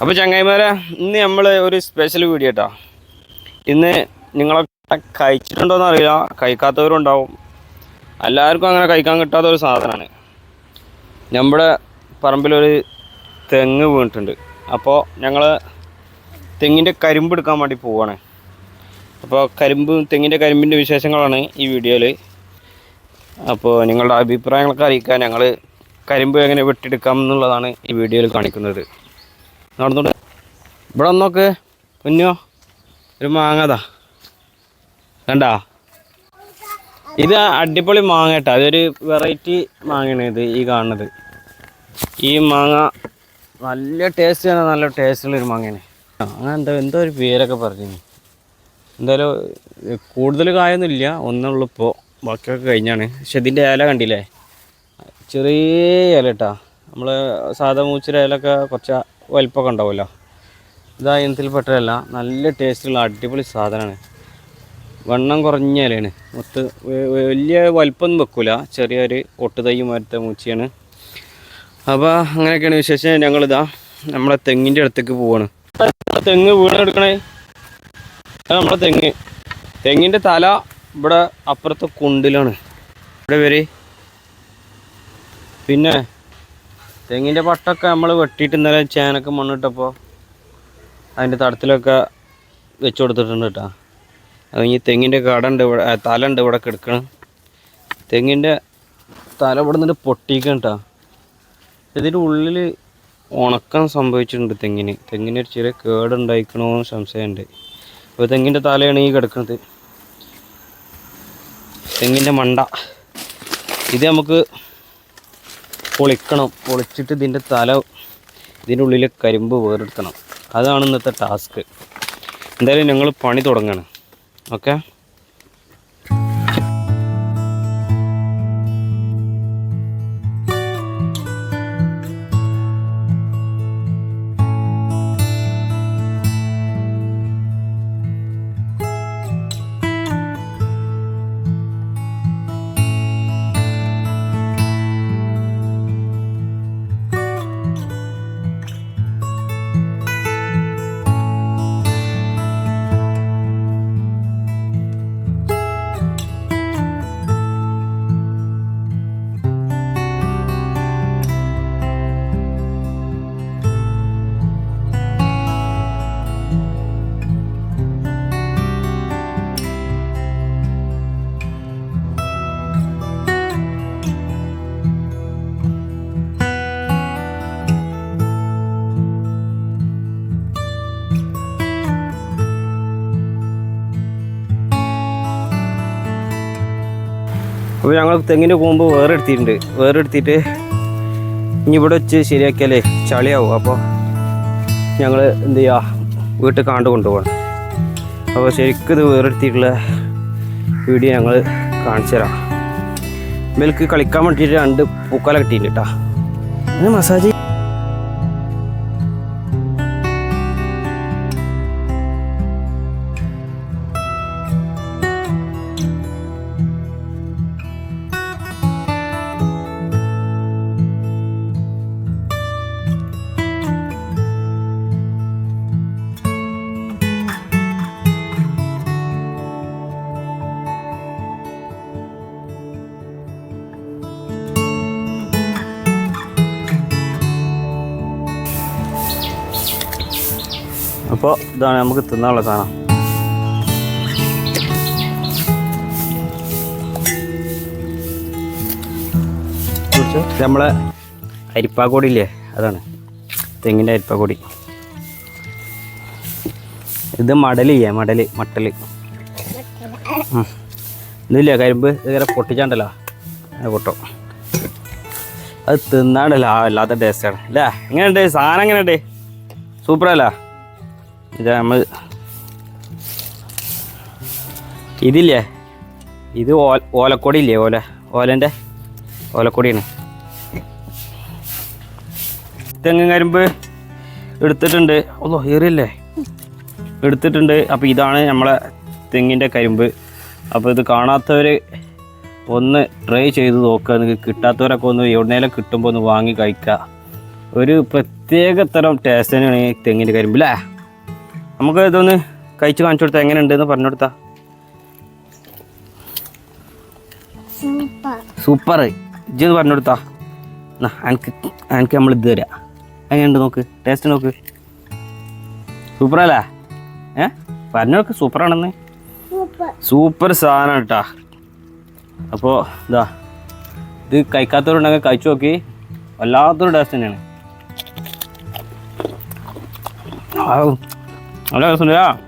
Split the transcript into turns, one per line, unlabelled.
അപ്പോൾ ചങ്ങായിമാരെ ഇന്ന് നമ്മൾ ഒരു സ്പെഷ്യൽ വീഡിയോ കേട്ടോ ഇന്ന് നിങ്ങളൊക്കെ കഴിച്ചിട്ടുണ്ടോയെന്ന് അറിയില്ല. കഴിക്കാത്തവരുണ്ടാവും. എല്ലാവർക്കും അങ്ങനെ കഴിക്കാൻ കിട്ടാത്ത ഒരു സാധനമാണ് നമ്മുടെ പറമ്പിലൊരു തെങ്ങ് വീണിട്ടുണ്ട്. അപ്പോൾ ഞങ്ങൾ തെങ്ങിന്റെ കരിമ്പ് എടുക്കാൻ വേണ്ടി പോവാണ്. അപ്പോൾ കരിമ്പ് തെങ്ങിന്റെ കരിമ്പിന്റെ വിശേഷങ്ങളാണ് ഈ വീഡിയോയിൽ അപ്പോൾ നിങ്ങളുടെ അഭിപ്രായങ്ങളൊക്കെ അറിയിക്കാൻ ഞങ്ങൾ കരിമ്പ് എങ്ങനെ വെട്ടിയെടുക്കാം എന്നുള്ളതാണ് ഈ വീഡിയോയിൽ കാണിക്കുന്നത്. നടന്നോട്ട് ഇവിടെ നോക്ക് കുഞ്ഞോ ഒരു മാങ്ങതാ കണ്ടാ? ഇത് അടിപൊളി മാങ്ങ കേട്ടോ. അതൊരു വെറൈറ്റി മാങ്ങയാണ് ഇത് ഈ കാണുന്നത്. ഈ മാങ്ങ നല്ല ടേസ്റ്റ് ആണ് നല്ല ടേസ്റ്റുള്ള ഒരു മാങ്ങയാണ്. അങ്ങനെ എന്താ എന്തോ ഒരു പേരൊക്കെ പറഞ്ഞു എന്തായാലും കൂടുതൽ കായൊന്നും ഇല്ല. ഒന്നുള്ളൂ ഇപ്പോൾ ബാക്കിയൊക്കെ കഴിഞ്ഞാണ്. പക്ഷെ ഇതിന്റെ ഇല കണ്ടില്ലേ? ചെറിയ ഇല കേട്ടാ നമ്മൾ സാധാ മൂച്ചിര ഇലൊക്കെ കുറച്ച് വലിപ്പമൊക്കെ ഉണ്ടാവുമല്ലോ. ഇതാ ഇനത്തിൽപ്പെട്ടതല്ല നല്ല ടേസ്റ്റുള്ള അടിപൊളി സാധനമാണ്. വണ്ണം കുറഞ്ഞ ഇലയാണ്. മൊത്ത് വലിയ വലിപ്പമൊന്നും വെക്കില്ല ചെറിയൊരു ഒട്ടുതൈ മരത്തെ മൂച്ചിയാണ്. അപ്പോൾ അങ്ങനെയൊക്കെയാണ് വിശേഷം. ഞങ്ങളിതാ നമ്മളെ തെങ്ങിന്റെ അടുത്തേക്ക് പോവാണ്. തെങ്ങ് വീണെടുക്കണേ? നമ്മുടെ തെങ്ങ്. തെങ്ങിന്റെ തല ഇവിടെ അപ്പുറത്തെ കുണ്ടിലാണ്. ഇവിടെ വരെ. പിന്നെ തെങ്ങിന്റെ പട്ടൊക്കെ നമ്മൾ വെട്ടിയിട്ട് ഇന്നലെ ചേനൊക്കെ മണ്ണിട്ടപ്പോൾ അതിന്റെ തടത്തിലൊക്കെ വെച്ച് കൊടുത്തിട്ടുണ്ട് കേട്ടോ. അത് കഴിഞ്ഞ് തെങ്ങിന്റെ കടണ്ട് ഇവിടെ തല ഉണ്ട് ഇവിടെ കിടക്കണം. തെങ്ങിന്റെ തല ഇവിടെ നിന്നിട്ട് പൊട്ടിക്കണം കേട്ടോ. ഇതിന്റെ ഉള്ളിൽ ഉണക്കം സംഭവിച്ചിട്ടുണ്ട് തെങ്ങിന്. തെങ്ങിന് ഒരു ചെറിയ കേടുണ്ടായിക്കണോ എന്ന് സംശയമുണ്ട്. അപ്പോൾ തെങ്ങിന്റെ തലയാണ് ഈ കിടക്കുന്നത് തെങ്ങിന്റെ മണ്ട. ഇത് നമുക്ക് പൊളിക്കണം. പൊളിച്ചിട്ട് ഇതിന്റെ തല ഇതിന്റെ ഉള്ളിലെ കരിമ്പ് വേറെടുക്കണം. അതാണ് ഇന്നത്തെ ടാസ്ക്. എന്തായാലും ഞങ്ങൾ പണി തുടങ്ങണം. ഓക്കെ? അപ്പോൾ ഞങ്ങൾ തെങ്ങിന്റെ കൂമ്പ് വേറെ എടുത്തിട്ടുണ്ട് വേറെ എടുത്തിട്ട് ഇനി ഇവിടെ വെച്ച് ശരിയാക്കിയാലേ ചളിയാവും. അപ്പോൾ ഞങ്ങൾ എന്ത് ചെയ്യുക വീട്ടിൽ കാണ്ട് കൊണ്ടുപോകണം അപ്പോൾ ശരിക്കും ഇത് വേറെ എടുത്തിട്ടുള്ള വീഡിയോ ഞങ്ങൾ കാണിച്ചു തരാം. ഇവർക്ക് കളിക്കാൻ വേണ്ടിയിട്ട് രണ്ട് പൂക്കാല കിട്ടിയിട്ടുണ്ട് കേട്ടോ മസാജ് അപ്പോൾ ഇതാണ് നമുക്ക് തിന്നാനുള്ള സാധനം. നമ്മളെ അരിപ്പാക്കൊടി ഇല്ലേ അതാണ്. തെങ്ങിന്റെ അരിപ്പാക്കൊടി. ഇത് മടലില്ലേ? മടൽ മട്ടൽ. ഇന്നില്ല? കരിമ്പ് ഇങ്ങനെ പൊട്ടിച്ചാണ്ടല്ലോ? അങ്ങനെ പൊട്ടും. അത് തിന്നാണ്ടല്ലോ? ആ വല്ലാത്ത ടേസ്റ്റാണ് അല്ലേ എങ്ങനെയുണ്ട്? സാധനം എങ്ങനെയുണ്ട്? സൂപ്പറല്ല? ഇത് നമ്മൾ ഇതില്ലേ? ഇത് ഓ ഓലക്കൊടി ഇല്ലേ ഓല? ഓലന്റെ ഓലക്കൊടിയാണ്. തെങ്ങ് കരിമ്പ് എടുത്തിട്ടുണ്ട്. ഓ ഏറിയല്ലേ? എടുത്തിട്ടുണ്ട്. അപ്പോൾ ഇതാണ് നമ്മളെ തെങ്ങിന്റെ കരിമ്പ്. അപ്പോൾ ഇത് കാണാത്തവർ ഒന്ന് ട്രൈ ചെയ്ത് നോക്കുക നിങ്ങൾക്ക് കിട്ടാത്തവരൊക്കെ ഒന്ന് എവിടുന്നേലും കിട്ടുമ്പോൾ ഒന്ന് വാങ്ങി കഴിക്കുക ഒരു പ്രത്യേക തരം ടേസ്റ്റ് തന്നെയാണ് ഈ തെങ്ങിന്റെ കരിമ്പ് അല്ലേ നമുക്ക് ഇതൊന്ന് കഴിച്ച് കാണിച്ചു കൊടുത്താൽ എങ്ങനെയുണ്ടെന്ന് പറഞ്ഞു കൊടുത്താ.
സൂപ്പർ.
ഇജ്ജ് പറഞ്ഞു കൊടുത്താ. എന്നാ എനിക്ക് എനിക്ക് നമ്മൾ ഇത് തരാം. എങ്ങനെയുണ്ട് നോക്ക് ടേസ്റ്റ് നോക്ക്. സൂപ്പർ അല്ലേ? ഏ? പറഞ്ഞു നോക്ക് സൂപ്പറാണെന്ന്
സൂപ്പർ.
സൂപ്പർ സാധനം കേട്ടാ അപ്പോൾ ഇതാ. ഇത് കഴിക്കാത്തവരുണ്ടെങ്കിൽ കഴിച്ചു നോക്കി. വല്ലാത്തൊരു ടേസ്റ്റ് തന്നെയാണ്. 안녕하세요, 손혜야.